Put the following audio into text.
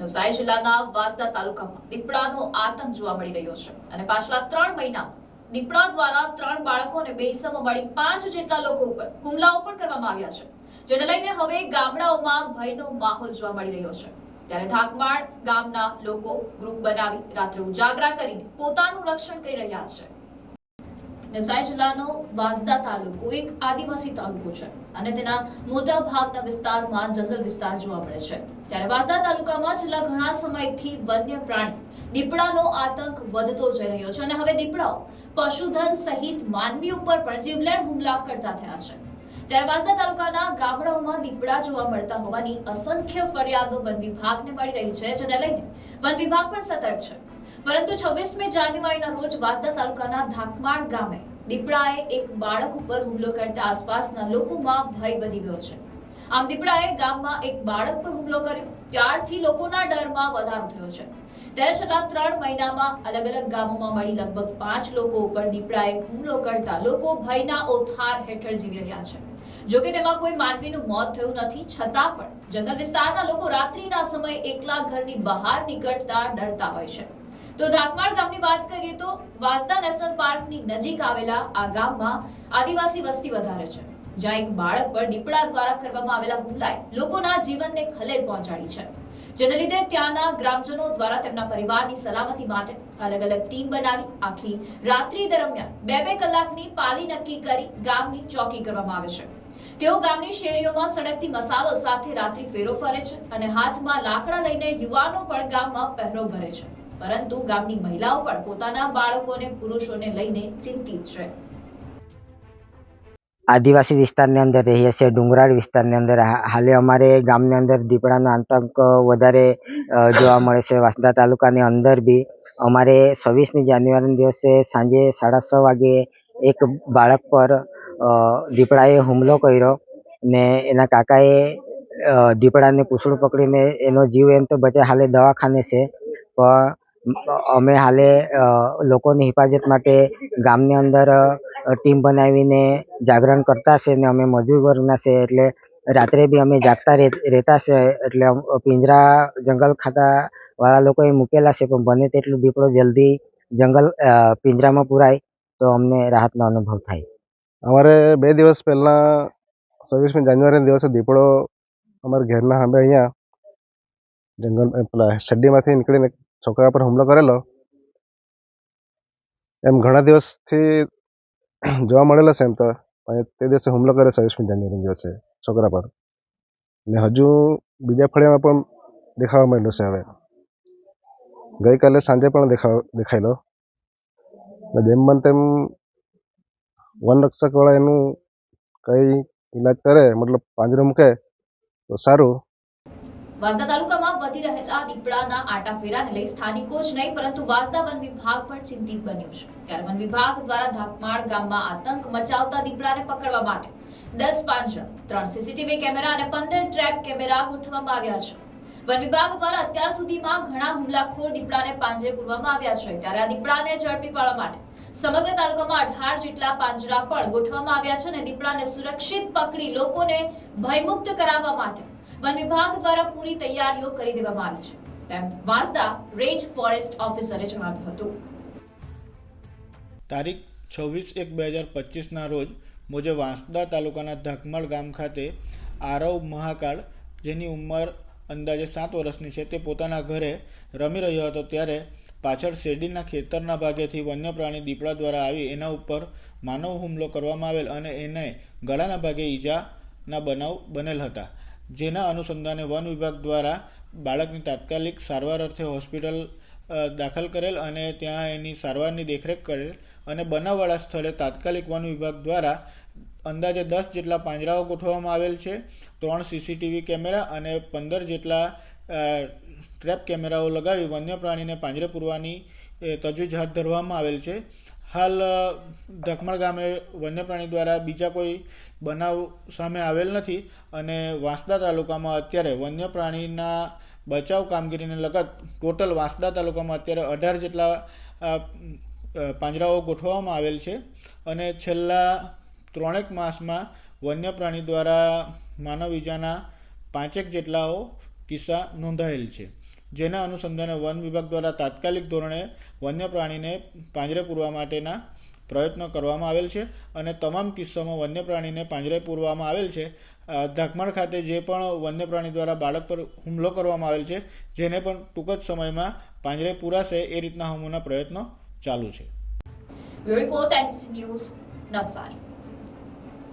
નવસારી જિલ્લાના વાસદા તાલુકામાં દીપડાનો આતંક જોવા મળી રહ્યો છે અને પાછલા ત્રણ મહિનામાં દીપડા દ્વારા ત્રણ બાળકો અને બે મળી પાંચ જેટલા લોકો ઉપર હુમલાઓ પણ કરવામાં આવ્યા છે, જેને લઈને હવે ગામડાઓમાં ભયનો માહોલ જોવા મળી રહ્યો છે. ત્યારે ધાકમાળ ગામના લોકો ગ્રુપ બનાવી રાત્રે ઉજાગરા કરીને પોતાનું રક્ષણ કરી રહ્યા છે. નવસારી જિલ્લાનો વાંસદા તાલુકો એક આદિવાસી તાલુકો છે અને તેના મોટા ભાગના વિસ્તારમાં જંગલ વિસ્તાર જોવા મળે છે. ત્યારે વાંસદા તાલુકામાં છેલ્લા ઘણા સમયથી વન્ય પ્રાણી દીપડાનો આતંક વધતો જઈ રહ્યો છે અને હવે દીપડાઓ પશુધન સહિત માનવી ઉપર પણ જીવલેણ હુમલા કરતા થયા છે. ત્યારે વાંસદા તાલુકાના ગામડાઓમાં દીપડા જોવા મળતા હોવાની અસંખ્ય ફરિયાદો વન વિભાગને મળી રહી છે, જેને લઈને વન વિભાગ પણ સતર્ક છે. પરંતુ છવ્વીસમી જાન્યુઆરીના રોજ વાસદા તાલુકાના ધાકમાળ ગામે દીપડાએ એક બાળક ઉપર હુમલો કરતા આસપાસના લોકોમાં ભય વધી ગયો છે. આમ દીપડાએ ગામમાં એક બાળક પર હુમલો કર્યો. ત્યારથી લોકોના ડરમાં વધારો થયો છે. ત્યારે છેલ્લા ત્રણ મહિનામાં અલગ અલગ ગામોમાં મળી લગભગ પાંચ લોકો ઉપર દીપડાએ હુમલો કરતા લોકો ભયના ઓથાર હેઠળ જીવી રહ્યા છે. જો કે તેમાં કોઈ માનવીનું મોત થયું નથી, છતાં પણ જંગલ વિસ્તારના લોકો રાત્રિના સમયે એકલા ઘરની બહાર નીકળતા ડરતા હોય છે. તો ધાકમાળ ગામની વાત કરીએ તો વાંસદા નેશનલ પાર્કની નજીક આવેલા આ ગામમાં આદિવાસી વસ્તી વધારે છે, જ્યાં એક બાળક પર દીપડા દ્વારા કરવામાં આવેલા હુમલાએ લોકોના જીવનને ખલેલ પહોંચાડી છે. જેને લીધે ત્યાંના ગ્રામજનો દ્વારા તેમના પરિવારની સલામતી માટે અલગ અલગ ટીમ બનાવી આખી રાત્રિ દરમિયાન બે બે કલાકની પાલી નક્કી કરી ગામની ચોકી કરવામાં આવે છે. તેઓ ગામની શેરીઓમાં સડકથી મસાલો સાથે રાત્રિ ફેરો ફરે છે અને હાથમાં લાકડા લઈને યુવાનો પણ ગામમાં પહેરો ભરે છે. પરંતુ ગામની મહિલાઓ પણ પોતાના બાળકો અને પુરુષોને લઈને ચિંતિત છે. આદિવાસી વિસ્તારની અંદર રહીએ છીએ ડુંગરાળ વિસ્તારની અંદર. હાલે અમારે ગામની અંદર દીપડાનો આતંક વધારે જોવા મળે છે. વાંસદા તાલુકાની અંદર બી અમારે છવ્વીસમી જાન્યુઆરીના દિવસે સાંજે સાડા છ વાગે એક બાળક પર દીપડાએ હુમલો કર્યો ને એના કાકાએ દીપડાને પૂછડું પકડીને એનો જીવ એમ તો બચે હાલે દવાખાને છે. પણ અમે હાલે લોકોની હિફાજત માટે ગામની અંદર ટીમ બનાવીને જાગરણ કરતા છે ને અમે મજૂર વર્ગના છે એટલે રાત્રે બી અમે જાગતા રહે- રહેતા છે એટલે પિંજરા જંગલ ખાતા વાળા લોકોએ મૂકેલા છે પણ બને તેટલું દીપડો જલ્દી જંગલ પિંજરામાં પુરાય તો અમને રાહતનો અનુભવ થાય. અમારે બે દિવસ પહેલાં છવ્વીસમી જાન્યુઆરીના દિવસે દીપડો અમારા ઘરના સામે અહીંયા જંગલ પેલા શેરડીમાંથી નીકળીને છોકરા પર હુમલો કરેલો, એમ ઘણા દિવસથી જોવા મળેલો છે એમ તો તે દિવસે હુમલો કરે છવ્વીસમી જાન્યુઆરી દિવસે છોકરા પર. ને હજુ બીજા ફળિયામાં પણ દેખાવા માંડ્યો છે હવે. ગઈકાલે સાંજે પણ દેખાવ દેખાયેલો. ને જેમ બન તેમ વનરક્ષકવાળા એનું કંઈ ઈલાજ કરે, મતલબ પાંજરો મૂકે, તો સારું. વાંસદા તાલુકામાં વધી રહેલા દીપડાના આટાફેરાને લઈ સ્થાનિકો જ નહીં, પરંતુ વાંસદા વન વિભાગ પણ ચિંતિત બન્યું છે. ત્યારે વન વિભાગ દ્વારા ધાકમાળ ગામમાં આતંક મચાવતા દીપડાને પકડવા માટે દસ પાંજરા ત્રણ સીસીટીવી કેમેરા અને પંદર ટ્રેપ કેમેરા ગોઠવવામાં આવ્યા છે. વન વિભાગ દ્વારા અત્યાર સુધીમાં ઘણા હુમલાખોર દીપડાને પાંજરે પૂરવામાં આવ્યા છે. ત્યારે આ દીપડાને ઝડપી પાડવા માટે સમગ્ર તાલુકામાં અઢાર જેટલા પાંજરા પણ ગોઠવવામાં આવ્યા છે અને દીપડાને સુરક્ષિત પકડી લોકોને ભયમુક્ત કરાવવા માટે વન વિભાગ દ્વારા પૂરી તૈયારીઓ કરી દેવામાં આવી છે. તેમ વાંસદા રેન્જ ફોરેસ્ટ ઓફિસરે જણાવ્યું હતું. તારીખ છવ્વીસ એક બે હજાર પચીસના રોજ મુજબ વાંસદા તાલુકાના ધકમળ ગામ ખાતે આરવ મહાકાળ, જેની ઉંમર અંદાજે સાત વર્ષની છે, તે પોતાના ઘરે રમી રહ્યો હતો ત્યારે પાછળ શેરડીના ખેતરના ભાગેથી વન્ય પ્રાણી દીપડા દ્વારા આવી એના ઉપર માનવ હુમલો કરવામાં આવેલ અને એને ગળાના ભાગે ઈજાના બનાવ બનેલ હતા. જેના અનુસંધાને વન વિભાગ દ્વારા બાળકની તાત્કાલિક સારવાર અર્થે હોસ્પિટલ દાખલ કરેલ અને ત્યાં એની સારવારની દેખરેખ કરેલ અને બનાવવાળા સ્થળે તાત્કાલિક વન વિભાગ દ્વારા અંદાજે દસ જેટલા પાંજરાઓ ગોઠવવામાં આવેલ છે, ત્રણ સીસીટીવી કેમેરા અને પંદર જેટલા ટ્રેપ કેમેરાઓ લગાવી વન્ય પ્રાણીને પાંજરે પૂરવાની તજવીજ હાથ ધરવામાં આવેલ છે. હાલ ઢકમણ ગામે વન્યપ્રાણી દ્વારા બીજા કોઈ બનાવ સામે આવેલ નથી અને વાંસદા તાલુકામાં અત્યારે વન્યપ્રાણીના બચાવ કામગીરીને લગત ટોટલ વાંસદા તાલુકામાં અત્યારે અઢાર જેટલા પાંજરાઓ ગોઠવવામાં આવેલ છે અને છેલ્લા ત્રણેક માસમાં વન્યપ્રાણી દ્વારા માનવ ઈજાના પાંચેક જેટલાઓ કિસ્સા નોંધાયેલ છે. જેના અનુસંધાને વન વિભાગ દ્વારા તાત્કાલિક ધોરણે વન્ય પ્રાણીને પાંજરે પૂરવા માટેના પ્રયત્નો કરવામાં આવેલ છે અને તમામ કિસ્સામાં વન્ય પ્રાણીને પાંજરે પૂરવામાં આવેલ છે. અ, ધાકમણ ખાતે જે પણ વન્ય પ્રાણી દ્વારા બાળક પર હુમલો કરવામાં આવેલ છે જેને પણ ટૂંક જ સમયમાં પાંજરે પૂરાશે એ રીતના હુમલાના પ્રયત્નો ચાલુ છે. Report news Navsari.